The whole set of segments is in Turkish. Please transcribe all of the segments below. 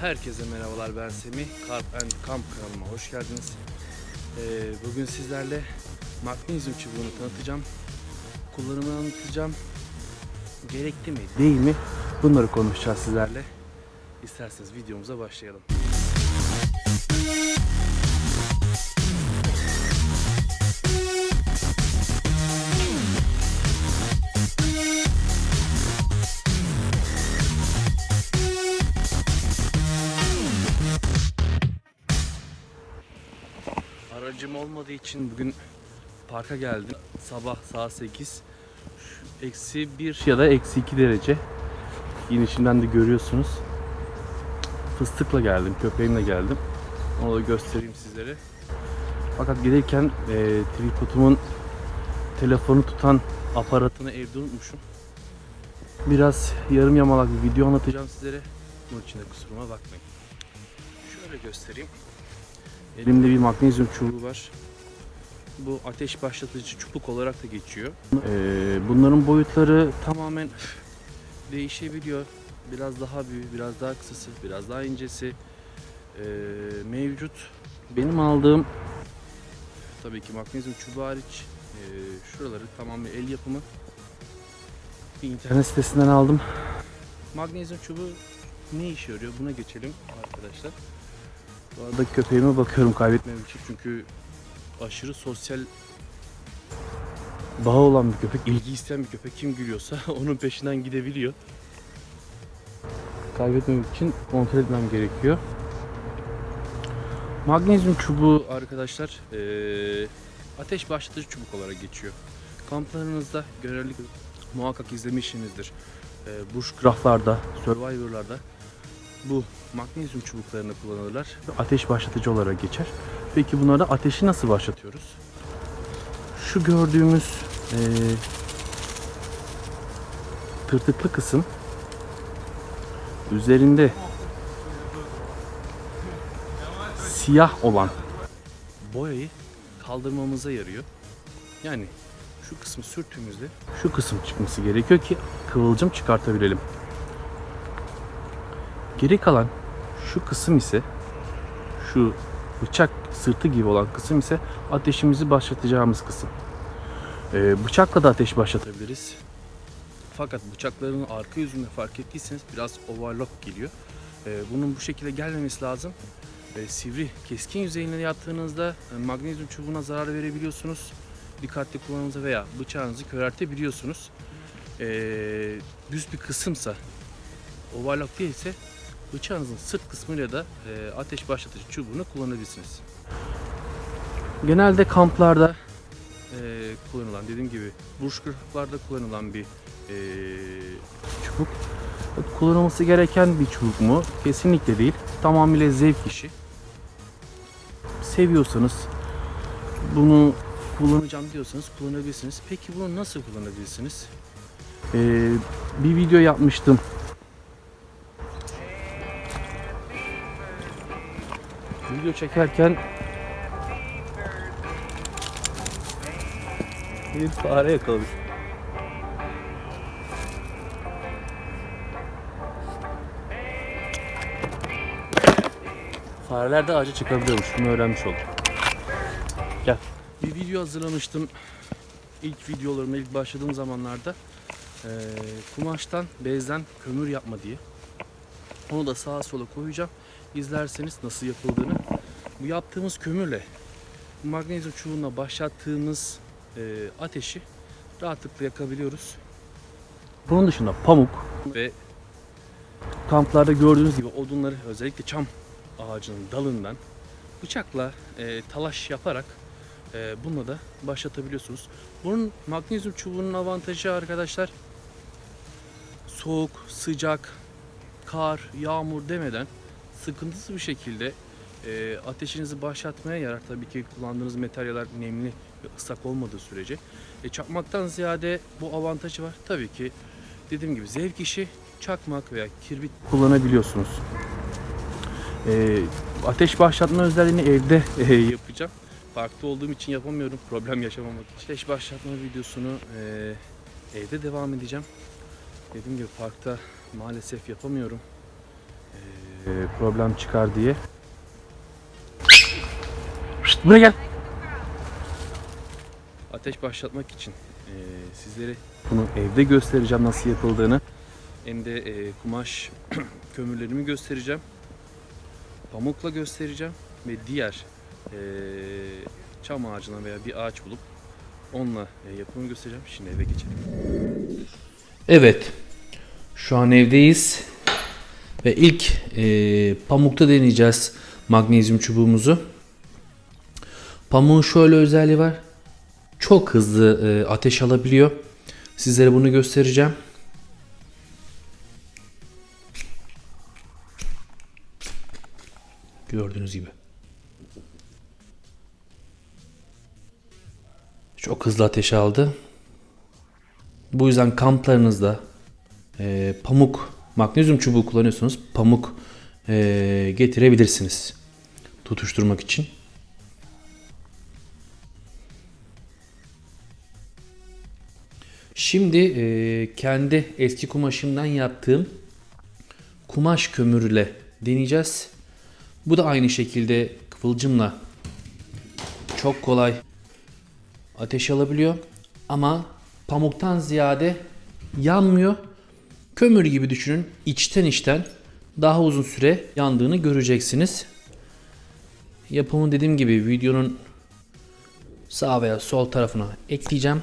Herkese merhabalar ben Semih. Carp and Camp kanalıma hoş geldiniz. Ee, bugün sizlerle magnezyum çubuğunu tanıtacağım. Kullanımını anlatacağım. Gerekli mi değil mi? Bunları konuşacağız sizlerle. İsterseniz videomuza başlayalım. Aracım olmadığı için bugün parka geldim. Sabah saat 8. Şu Eksi 1 ya da eksi 2 derece. İnişimden de görüyorsunuz. Fıstıkla geldim, köpeğimle geldim. Onu da göstereyim sizlere. Fakat gelirken e, tripodumun telefonu tutan aparatını evde unutmuşum. Biraz yarım yamalak bir video anlatacağım sizlere. Bunun için de kusuruma bakmayın. Şöyle göstereyim. Elimde bir magnezyum çubuğu var. Bu ateş başlatıcı çubuk olarak da geçiyor. Ee, bunların boyutları tamamen değişebiliyor. Biraz daha büyüğü, biraz daha kısası, biraz daha incesi ee, mevcut. Benim aldığım tabii ki magnezyum çubuğu hariç ee, şuraları tamamen el yapımı. Bir internet sitesinden aldım. Magnezyum çubuğu ne işe yarıyor? Buna geçelim arkadaşlar. Bu arada köpeğime bakıyorum kaybetmemek için çünkü aşırı sosyal bağı olan bir köpek, ilgi isteyen bir köpek kim gülüyorsa onun peşinden gidebiliyor. Kaybetmemek için kontrol etmem gerekiyor. Magnezyum çubuğu arkadaşlar eee, ateş başlatıcı çubuk olarak geçiyor. Kamplarınızda genellikle muhakkak izlemişsinizdir. Eee bushcraftlarda, survivorlarda bu magnezyum çubuklarını kullanırlar. Ateş başlatıcı olarak geçer. Peki bunlarda ateşi nasıl başlatıyoruz? Şu gördüğümüz eee, tırtıklı kısım üzerinde siyah olan boyayı kaldırmamıza yarıyor. Yani şu kısmı sürttüğümüzde şu kısım çıkması gerekiyor ki kıvılcım çıkartabilelim. Geri kalan şu kısım ise şu bıçak sırtı gibi olan kısım ise ateşimizi başlatacağımız kısım. Ee, bıçakla da ateş başlatabiliriz. Fakat bıçakların arka yüzünde fark ettiyseniz biraz overlock geliyor. Ee, bunun bu şekilde gelmemesi lazım. Ee, sivri, keskin yüzeyine yattığınızda e, magnezyum çubuğuna zarar verebiliyorsunuz. Dikkatli kullanımınıza veya bıçağınızı köreltebiliyorsunuz. Ee, düz bir kısımsa overlock değilse bıçağınızın sırt kısmıyla da e, ateş başlatıcı çubuğunu kullanabilirsiniz. Genelde kamplarda e, kullanılan dediğim gibi bushcraftlarda kullanılan bir e, çubuk. Kullanılması gereken bir çubuk mu? Kesinlikle değil. Tamamıyla zevk işi. Seviyorsanız bunu kullanacağım diyorsanız kullanabilirsiniz. Peki bunu nasıl kullanabilirsiniz? E, bir video yapmıştım video çekerken bir fare yakaladık. Fareler de ağaca çıkabiliyormuş. Bunu öğrenmiş oldum. Gel. Bir video hazırlamıştım. İlk videolarıma ilk başladığım zamanlarda eee, kumaştan, bezden kömür yapma diye. Onu da sağa sola koyacağım. İzlerseniz nasıl yapıldığını. Bu yaptığımız kömürle magnezyum çubuğuna başlattığımız e, ateşi rahatlıkla yakabiliyoruz. Bunun dışında pamuk ve kamplarda gördüğünüz gibi odunları özellikle çam ağacının dalından bıçakla e, talaş yaparak e, bununla da başlatabiliyorsunuz. Bunun magnezyum çubuğunun avantajı arkadaşlar soğuk, sıcak, kar, yağmur demeden sıkıntısız bir şekilde e, ateşinizi başlatmaya yarar. Tabii ki kullandığınız materyaller nemli ve ıslak olmadığı sürece. E, çakmaktan ziyade bu avantajı var. Tabii ki dediğim gibi zevk işi çakmak veya kirbit kullanabiliyorsunuz. E, ateş başlatma özelliğini evde e, yapacağım. Parkta olduğum için yapamıyorum problem yaşamamak için. Ateş başlatma videosunu e, evde devam edeceğim. Dediğim gibi parkta maalesef yapamıyorum. e, problem çıkar diye. Şşt, buraya gel. Ateş başlatmak için e, sizlere bunu evde göstereceğim nasıl yapıldığını. Hem de e, kumaş kömürlerimi göstereceğim. Pamukla göstereceğim ve diğer e, çam ağacına veya bir ağaç bulup onunla e, yapımını göstereceğim. Şimdi eve geçelim. Evet. Şu an evdeyiz. Ve ilk e, pamukta deneyeceğiz magnezyum çubuğumuzu. Pamuğun şöyle özelliği var. Çok hızlı e, ateş alabiliyor. Sizlere bunu göstereceğim. Gördüğünüz gibi. Çok hızlı ateş aldı. Bu yüzden kamplarınızda e, pamuk, magnezyum çubuğu kullanıyorsanız pamuk e, getirebilirsiniz. Tutuşturmak için. Şimdi e, kendi eski kumaşımdan yaptığım kumaş kömürüyle deneyeceğiz. Bu da aynı şekilde kıvılcımla çok kolay ateş alabiliyor. Ama pamuktan ziyade yanmıyor. Kömür gibi düşünün. İçten içten daha uzun süre yandığını göreceksiniz. Yapımı dediğim gibi videonun sağ veya sol tarafına ekleyeceğim.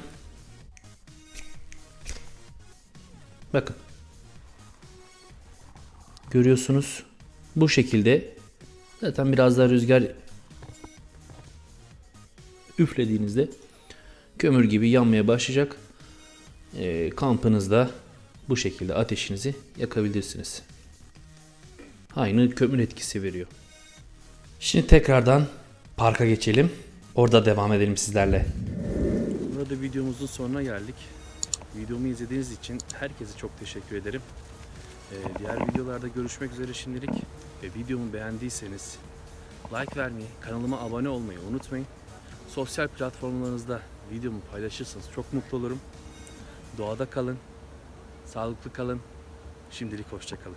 Bakın. Görüyorsunuz. Bu şekilde zaten biraz daha rüzgar üflediğinizde kömür gibi yanmaya başlayacak. Ee, kampınızda bu şekilde ateşinizi yakabilirsiniz. Aynı kömür etkisi veriyor. Şimdi tekrardan parka geçelim. Orada devam edelim sizlerle. Burada videomuzun sonuna geldik. Videomu izlediğiniz için herkese çok teşekkür ederim. Ee, diğer videolarda görüşmek üzere şimdilik. Ve videomu beğendiyseniz like vermeyi, kanalıma abone olmayı unutmayın. Sosyal platformlarınızda videomu paylaşırsanız çok mutlu olurum. Doğada kalın, sağlıklı kalın. Şimdilik hoşça kalın.